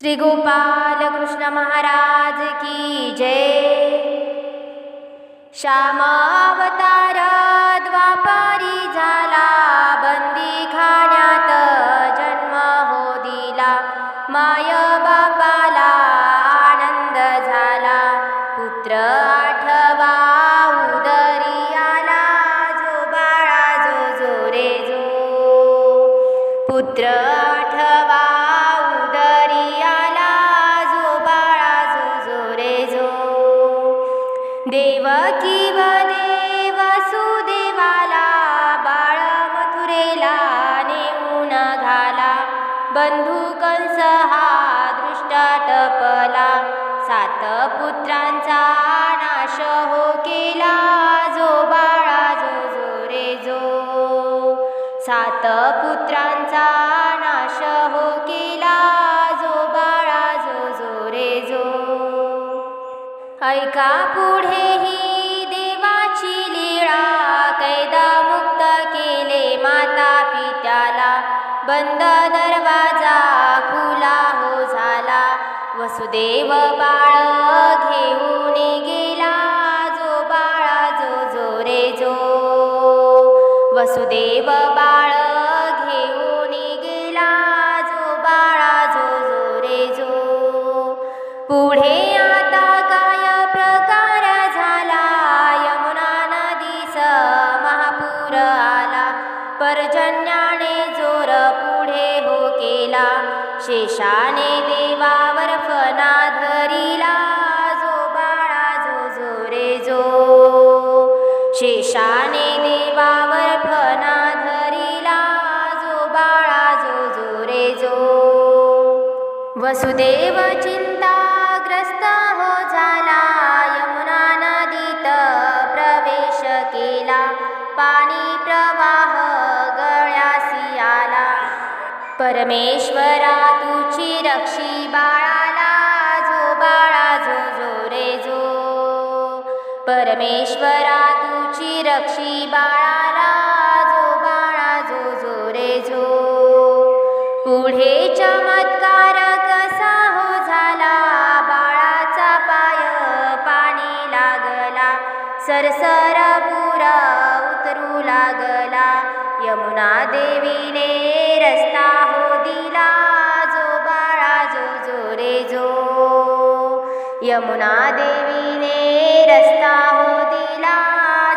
श्री गोपाल कृष्ण महाराज की जय। श्यामावतार द्वापारी झाला बंदी खाण्यात जन्म हो दिला माय बापाला आनंद झाला पुत्र देवकी व देव सुदेवाला बाळ मथुरेला नेऊन घाला. बंधू कंस हा दृष्ट टपला सात पुत्रांचा नाश हो केला जो बाळा जो जो रे जो. सात पुत्रांचा नाश हो केला जो बाळा जो जो रे जो. ऐका बंद दरवाजा खुला हो झाला. वसुदेव बाळ घेऊन गेला. जो बाळा जो जो रे जो. वसुदेव बाळ पर्जन्याने जोर पुढे हो केला. शेषाने देवावर फना धरिला. जो बाळा जो जो रे जो. शेषाने देवावर फना धरिला. जो बाळा जो जो रे जो. वसुदेव चिंत परमेश्वरा तुची रक्षी बाळाला जो बाळा जो जो रे जो. परमेश्वरा तुची रक्षी बाळाला जो बाळा जो जो. रे जो पुढेच्या यमुना देवीने रस्ता हो दिला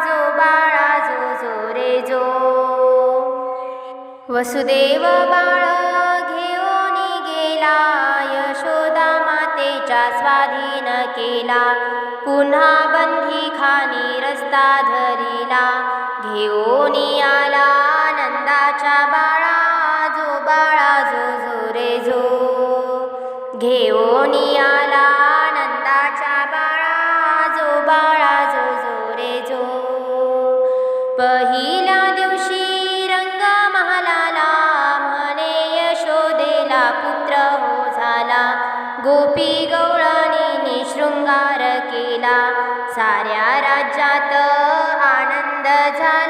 जो बाळा जो जो रे जो. वसुदेव बाळ घेऊन गेला यशोदा मातेच्या स्वाधीन केला. पुन्हा बंदी खानी रस्ता धरिला. घेऊन आला नंदाच्या बाळा जो बाळा जो जो रे जो. घेऊन आला राज्यात आनंद झाला.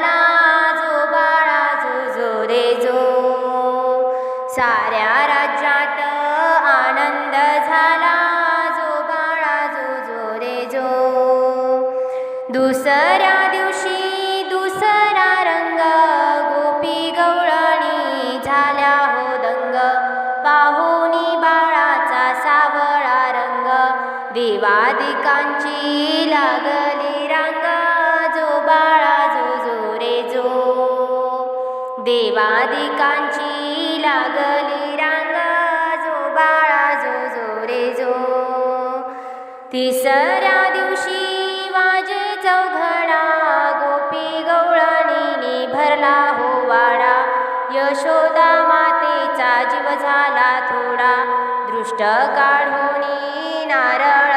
देवादिकांची लागली रांग जो बाळा जो जो रे जो. तिसऱ्या दिवशी वाजे चौघडा गोपी गवळणीने भरला हो वाडा. यशोदा मातेचा जीव झाला थोडा. दृष्ट काढून नारळ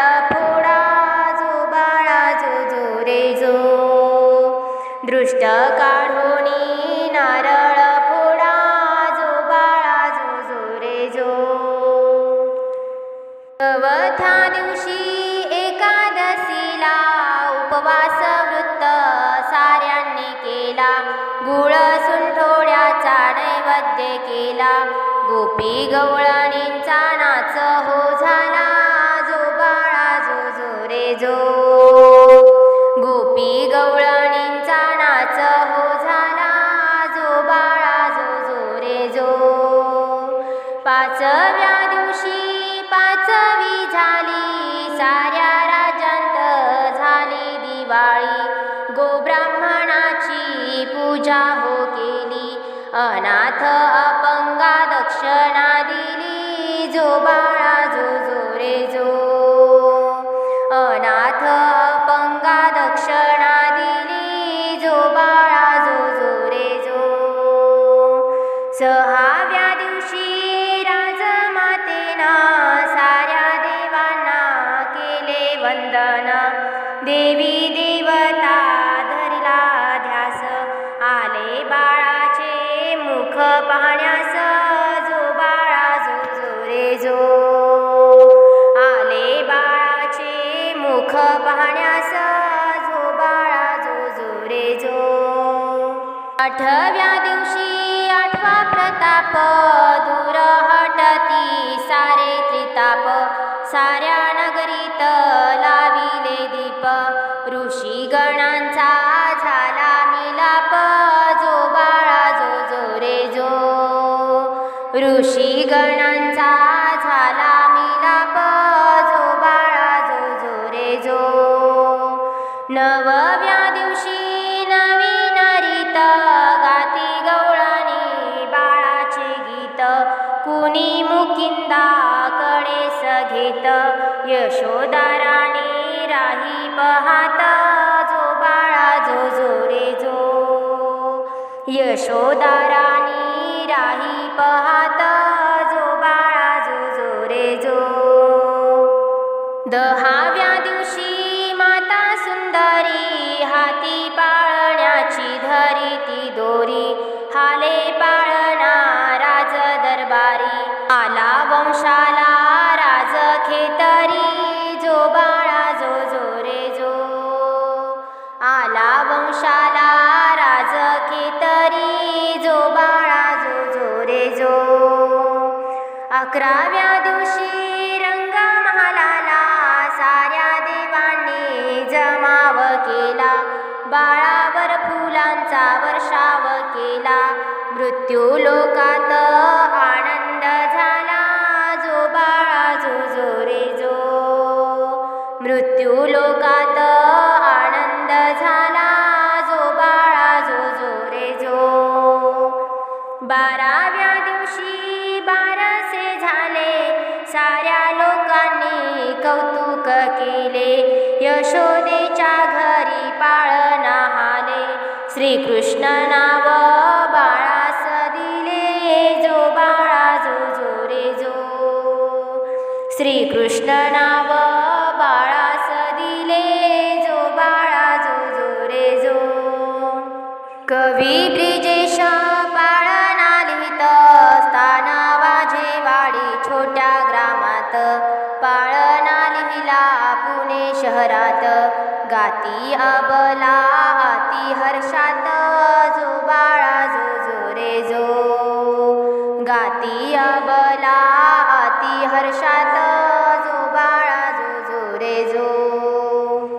साऱ्यांनी केला केला. गोपी गवळणींचा नाच हो झाला. वंदन। देवी देवता धरला ध्यास आले बाळाचे मुख पाहण्यास जो बाळा जो जो रे जो। आले बाळाचे मुख पाहण्यास जो बाळा जो जो रे जो। आठव्या दिवशी आठवा प्रताप दूर हटती सारे त्रिताप साऱ्या नगरीत लाविले दीप. ऋषी गणांचा झाला मिलाप जो बाळा जो जो रे जो ऋषी गणा यशोदाराणी राही पहाता जो बाळा जो जो रे जो. यशोदाराणी राही पहाता अकराव्या दिवशी रंग महालाला साऱ्या देवांनी जमाव केला. बाळावर फुलांचा वर्षाव केला. मृत्यू लोकात आनंद झाला. जो बाळा जो जो रे जो मृत्यू लो साऱ्या लोकांनी कौतुक केले. शहरात गाती अबला आती हर्षात जो बाळा जो जो रे जो गाती अबला आती हर्षात